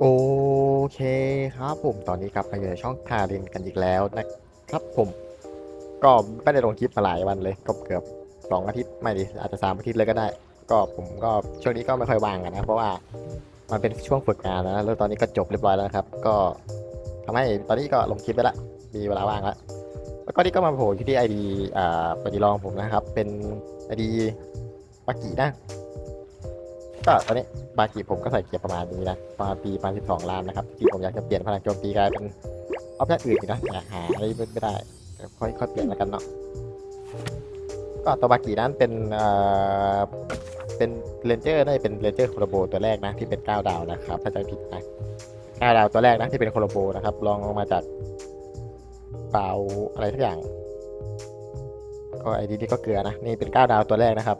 โอเคครับผมตอนนี้กลับมาอยู่ในช่องคารินกันอีกแล้วนะครับผมก็ไม่ได้ลงคลิปมาหลายวันเลยก็เกือบสองอาทิตย์ไม่ดิอาจจะสามอาทิตย์เลยก็ได้ ก็ผมก็ช่วงนี้ก็ไม่ค่อยว่างกันนะ เพราะว่ามันเป็นช่วงฝึกงานนะแล้วตอนนี้ก็จบเรียบร้อยแล้วครับ ก็ทำให้ตอนนี้ก็ลงคลิปไปละมีเวลาว่างแล้วแล้วก็นี่ก็มาโผล่ที่ไอดีอ่าปฏิลองผมนะครับ เป็นไอดีปากินะ ก็ตอนนี้บากิผมก็ใส่เกียร์ประมาณนี้นะประมาณปีประมาณ12ล้านนะครับที่ผมอยากจะเปลี่ยนพลังโจมตีกลายเป็นออปชั่นอื่นกนะอยาหาอะไรไม่ได้ค่อยค่อยเปลี่ยนแล้วกันเนาะก็ตัวบากินั้นเป็นเอ่อเป็นเรนเจอร์ได้เป็นเรนเจอร์โคโลโบตัวแรกนะที่เป็น9ดาวนะครับถ้าจำผิดนะ9ดาวตัวแรกนะที่เป็นโคโลโบนะครับลองลงมาจากเปล่าอะไรทุกอย่างก็ไอดีนี่ก็เกลือนะนี่เป็น9ดาวตัวแรกนะครับ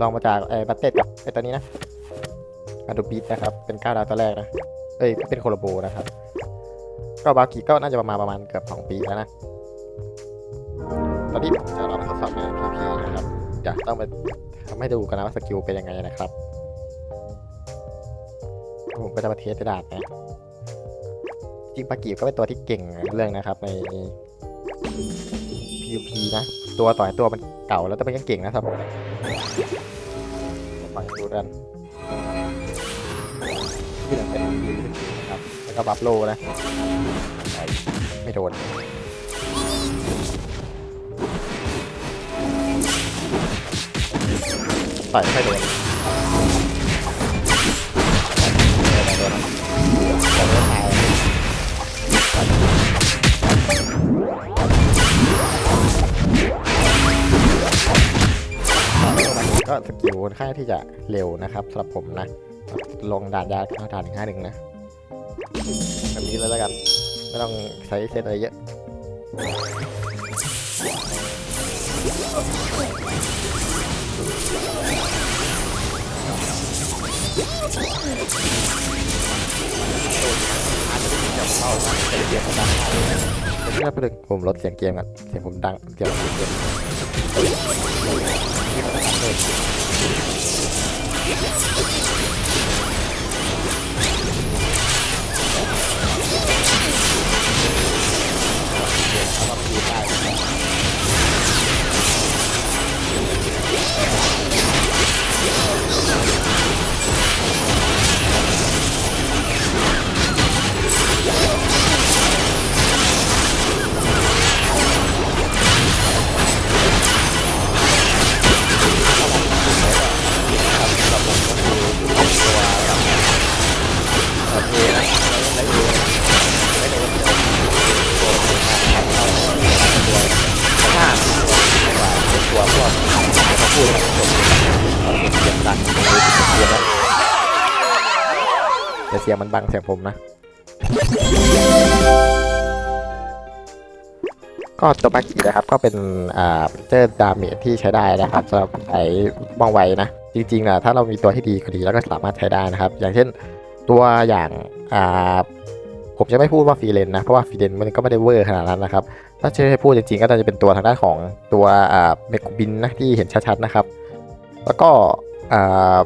ลองมาจากไอ้บัตเต็ดกับไอ้ตัวนี้นะมาดูบีทนะครับ เป็นก้าวดาวตัวแรกนะ เอ้ย เป็นโคโลโบนะครับ ก็บากิก็น่าจะประมาณประมาณเกือบสองปีแล้วนะ ตอนนี้ผมจะลองทดสอบงานพีพีนะครับเดี๋ยวต้องมาทำให้ดูกันนะว่าสกิลเป็นยังไงนะครับ ผมก็จะมาเทสกระดาษนะ จริงบากิก็เป็นตัวที่เก่งเรื่องนะครับใน PVP นะ ตัวต่อยตัวมันเก่าแล้วแต่มันยังเก่งนะครับผม ฝั่งดูดันที่หลังเป็นนะครับ แล้วก็บัฟโลนะ ไม่โดนต่อยไม่โดนโดนโดน ก็สกิลค่อนข้างที่จะเร็วนะครับสำหรับผมนะ ลงด่านยากด่านหนึ่งห้าหนึ่งนะแบบนี้เลยแล้วกัน ไม่ต้องใช้เซตอะไรเยอะเพื่อเพื่อผมลดเสียงเกมกันเสียงผมดังเสียงผมเกม Let's go. แต่เสียงมันบังเสียงผมนะ ก็ตัวบากินะครับก็เป็นอ่าเจอดาเมจที่ใช้ได้นะครับสำหรับไอ้บ้องไวนะ จริงๆนะถ้าเรามีตัวที่ดีกว่านี้แล้วก็สามารถใช้ได้นะครับ อย่างเช่นตัวอย่างอ่าผมจะไม่พูดว่าฟรีเลนนะ เพราะว่าฟรีเลนมันก็ไม่ได้เวอร์ขนาดนั้นนะครับ ถ้าจะให้พูดจริงๆ ก็จะเป็นตัวทางด้านของตัวอ่าเมกบินนะที่เห็นชัดๆนะครับ แล้วก็อ่า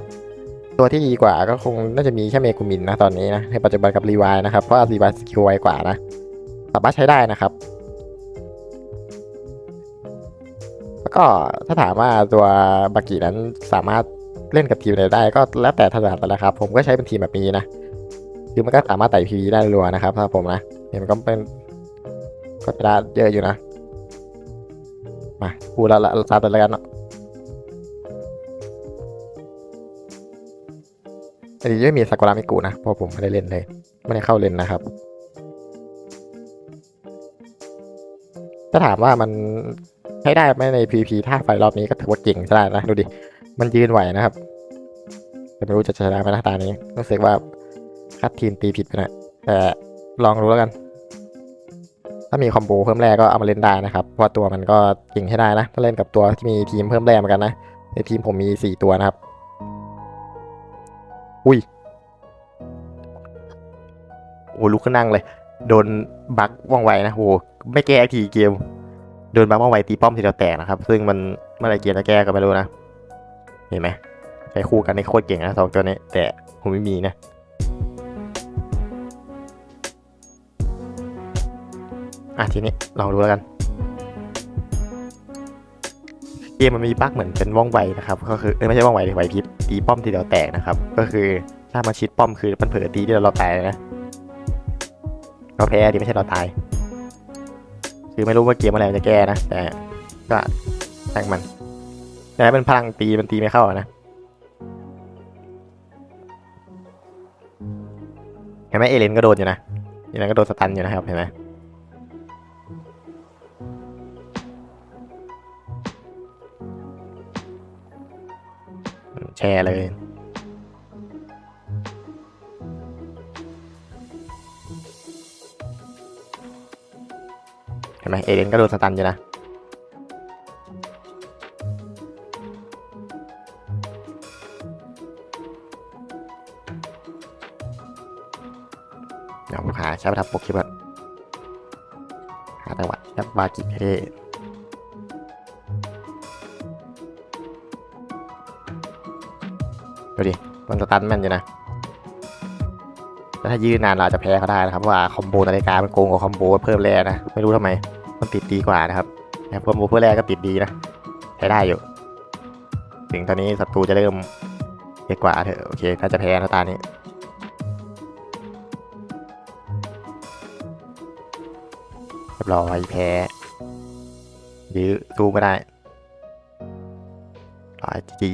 ตัวที่ดีกว่าก็คงน่าจะมีแค่เมกุมินนะตอนนี้นะในปัจจุบันกับรีวายนะครับ เพราะว่ารีวายสกิลไวกว่านะสามารถใช้ได้นะครับ แล้วก็ถ้าถามว่าตัวบากินั้นสามารถเล่นกับทีมไหนได้ก็แล้วแต่ถนัดแล้วครับ ผมก็ใช้เป็นทีมแบบนี้นะคือมันก็สามารถไต่พีได้รัวนะครับถ้าผมนะเนี่ยมันก็เป็นก็จะได้เยอะอยู่นะมาพูดแล้วละตามแต่ละกันเนาะ อันนี้ไม่มีซากุระมิกุนะเพราะผมไม่ได้เล่นเลย ไม่ได้เข้าเล่นนะครับ ถ้าถามว่ามันใช้ได้ไหมใน PVP ถ้าไฟรอบนี้ก็ถือว่าเก่งใช้ได้นะ ดูดิ มันยืนไหวนะครับ แต่ไม่รู้จะช้ได้ไหมนะตานี้รู้สึกว่าคัดทีมตีผิดไปน่อยแต่ลองดูแล้วกัน ถ้ามีคอมโบเพิ่มแร่ก็เอามาเล่นได้นะครับ เพราะตัวมันก็เก่งให้ได้นะ ถ้าเล่นกับตัวที่มีทีมเพิ่มแร่เหมือนกันนะ ในทีมผมมี 4 ตัวนะครับ อุ้ยโอ้ลุกขึ้นนั่งเลย โดนบักว่องไวนะโอ้ไม่แก้ทีเกม โดนบักว่องไวตีป้อมทีเราแตกนะครับ ซึ่งมันเมื่อไรเกมจะแก้ก็ไม่รู้นะ เห็นไหมใช้คู่กันในโคตรเก่งนะสองตัวนี้ แต่ผมไม่มีนะอะทีนี้ลองดูแล้วกัน เกมมันมีบั๊กเหมือนเป็นว่องไวนะครับ ก็คือเออไม่ใช่ว่องไวเลยไวพริบ ตีป้อมทีเดียวแตกนะครับ ก็คือถ้ามาชิดป้อมคือมันเผลอตีที่เราตายนะเราแพ้ดีไม่ใช่เราตาย คือไม่รู้ว่าเกมอะไรจะแก้นะ แต่ก็ช่างมันแต่เป็นพลังตีมันตีไม่เข้านะเห็นไหมเอเลนก็โดนอยู่นะเอเลนก็โดนสตันอยู่นะครับเห็นไหม แชร์เลย เห็นไหมเอเลนก็โดนสตันอยู่นะเดี๋ยวผมหาใช้ประทับปกคลิปก่อนหาจังหวะยับบากิเท ดูดิ มันสตันแม่นอยู่นะแล้วถ้ายืนนานเราจะแพ้เขาได้นะครับว่าคอมโบนาฬิกามันโกงกว่าคอมโบเพิ่มแร่นะไม่รู้ทำไม มันติดดีกว่านะครับแต่คอมโบเพิ่มแร่ก็ติดดีนะใช้ได้อยู่ ถึงตอนนี้ศัตรูจะเริ่มเยอะกว่าเถอะโอเคถ้าจะแพ้นะตานี้เรียบร้อยแพ้ยื้อสู้ไม่ได้ร้อยจี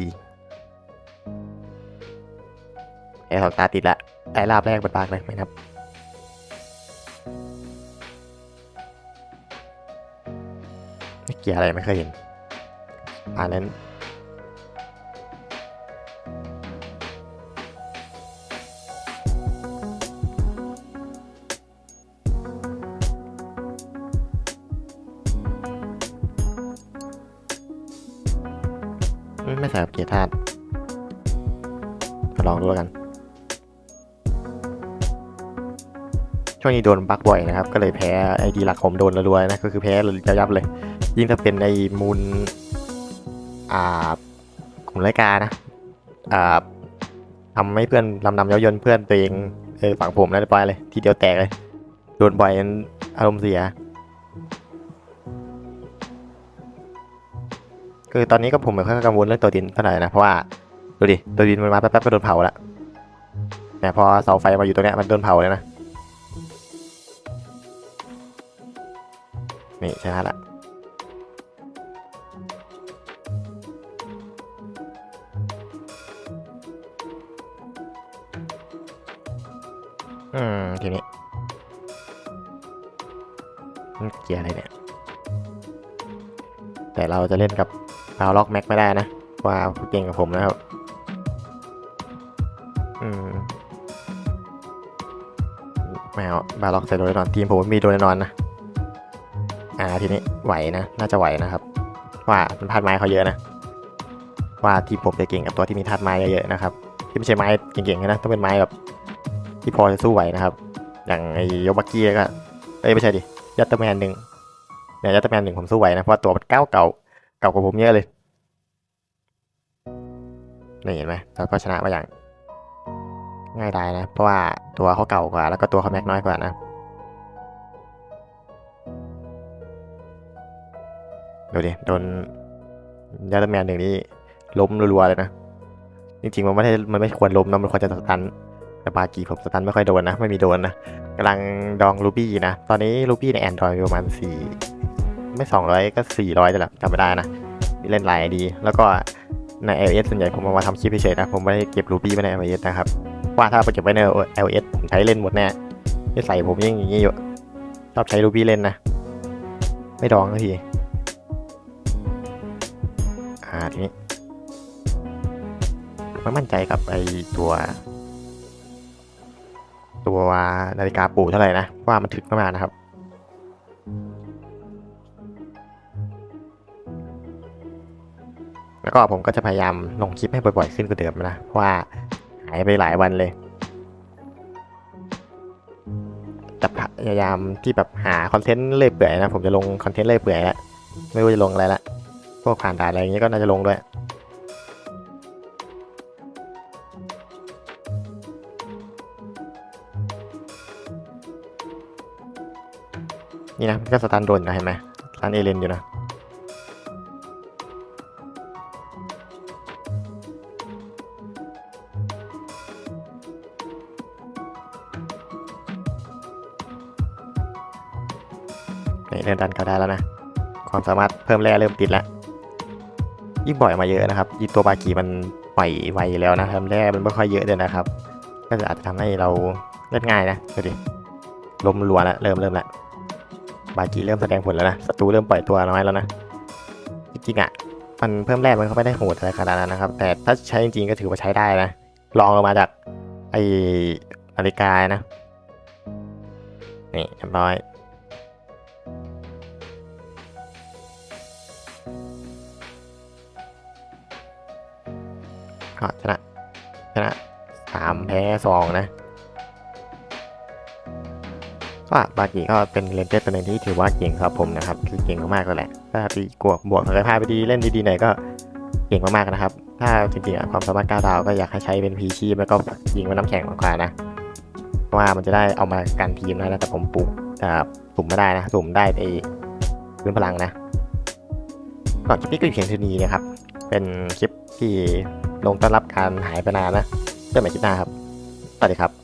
แพ้สองตาติดละไอ้ลาบแรกเป็นปากเลยไหมครับไม่เกี่ยวอะไรไม่เคยเห็นอ่านนั้นไม่ใส่กับเกียร์ธาตุมาลองดูแล้วกัน ช่วงนี้โดนบั๊กบ่อยนะครับ ก็เลยแพ้ไอดีหลักผมโดนรัวๆนะ ก็คือแพ้ระยับเลย ยิ่งถ้าเป็นไอมูลอ่ากลุ่มรายการนะอ่าทำให้เพื่อนลำนำเย้ายนเพื่อนตัวเองเออฝั่งผมนะเรียบร้อยเลย ทีเดียวแตกเลย โดนบ่อยอารมณ์เสียคือตอนนี้ก็ผมไม่ค่อยกังวลเรื่องตัวดินเท่าไหร่นะ เพราะว่าดูดิตัวดินมันมาแป๊บๆก็โดนเผาแล้วแต่พอเสาไฟมาอยู่ตรงเนี้ยมันโดนเผาเลยนะ นี่ชนะละอืมทีนี้เกียร์อะไรเนี่ย แต่เราจะเล่นกับดาวล็อกแม็กไม่ได้นะเพราะว่าเก่งกับผมนะครับอืมไม่เอาบาล็อกใส่โดนแน่นอนทีมผมมีโดนแน่นอนนะ อ่าทีนี้ไหวนะ น่าจะไหวนะครับ ว่ามันธาตุไม้เขาเยอะนะ ว่าทีมผมจะเก่งกับตัวที่มีธาตุไม้เยอะๆนะครับ ที่ไม่ใช่ไม้เก่งๆนะต้องเป็นไม้แบบที่พอจะสู้ไหวนะครับ อย่างไอ้โยบักกี้ก็เอ้ยไม่ใช่ดิยัตเตอร์แมนหนึ่งเนี่ยยัตเตอร์แมนหนึ่งผมสู้ไหวนะเพราะตัวมันเก่าเก่าเก่ากว่าผมเยอะเลยนี่เห็นไหมเราก็ชนะมาอย่างง่ายดายนะ เพราะว่าตัวเขาเก่ากว่า แล้วก็ตัวเขาแม็กน้อยกว่านะ ดูดิโดนยัตแมนหนึ่งนี่ล้มรัวๆเลยนะ จริงๆมันไม่ได้มันไม่ควรล้มนะมันควรจะสตันแต่บากีผมสตันไม่ค่อยโดนนะ ไม่มีโดนนะกำลังดองรูบี้นะ ตอนนี้รูบี้ในแอนดรอยประมาณสี่ไม่สองร้อยก็สี่ร้อยแต่ละจำไม่ได้นะเล่นหลายดี แล้วก็ใน LS ส่วนใหญ่ผมเอามาทำคลิปเฉยๆนะ ผมไม่ได้เก็บรูบี้ไว้ใน LS นะครับว่าถ้าไปเก็บไว้ใน LS ผมใช้เล่นหมดแน่นิสัยผมยิ่งอย่างนี้อยู่ชอบใช้รูบี้เล่นนะ ไม่ดองสักทีาทีนี้ไม่มั่นใจกับไอตัว ตัวนาฬิกาปู่เท่าไหร่นะว่ามันถึกมานะครับแล้วก็ผมก็จะพยายามลงคลิปให้บ่อยๆขึ้นกว่าเดิมนะเพราะว่าหายไปหลายวันเลยจะพยายามที่แบบหาคอนเทนต์เลื่อยเปื่อยนะ ผมจะลงคอนเทนต์เลื่อยเปื่อยแล้วไม่รู้จะลงอะไรละ พวกผ่านด่านอะไรอย่างเงี้ก็น่าจะลงด้วย นี่นะก็สตันโดนนะเห็นไหมสตันเอเลนอยู่นะนี่เริ่มดันเขาได้แล้วนะ ความสามารถเพิ่มแร่เริ่มติดแล้ว ยิ่งปล่อยออกมาเยอะนะครับยิ่งตัวบากีมันปล่อยไวแล้วนะทำแร่มันไม่ค่อยเยอะเลยนะครับ ก็จะอาจจะทำให้เราเล่นง่ายนะดูดิลมรัวแล้วเริ่มเริ่มแล้วบากีเริ่มแสดงผลแล้วนะศัตรูเริ่มปล่อยตัวน้อยแล้วนะจริงๆอะมันเพิ่มแร่มันก็ไม่ได้โหดอะไรขนาดนั้นนะครับ แต่ถ้าใช้จริงๆก็ถือว่าใช้ได้นะลองลงมาจากไอนาฬิกานะนี่เรียบร้อย ก็ชนะชนะสามแพ้สองนะ ก็บากิก็เป็นเลนเจอร์ตัวหนึ่งที่ถือว่าเก่งครับผมนะครับ คือเก่งมากๆเลยแหละ ถ้าตีกวบบวกศักยภาพไปดีเล่นดีๆหน่อยก็เก่งมากๆนะครับ ถ้าจริงๆความสามารถก้าวดาวก็อยากให้ใช้เป็นพีชีพแล้วก็ยิงมันน้ำแข็งมากกว่านะเพราะว่ามันจะได้เอามากันทีมนะแต่ผมปลูกแต่สุ่มไม่ได้นะสุ่มได้ไอ้พื้นพลังนะก่อนคลิปนี้ก็อยู่เพียงเท่านี้นะครับ เป็นคลิป ที่ลงต้อนรับการหายไปนานนะเพื่อนใหม่คลิปหน้าครับ สวัสดีครับ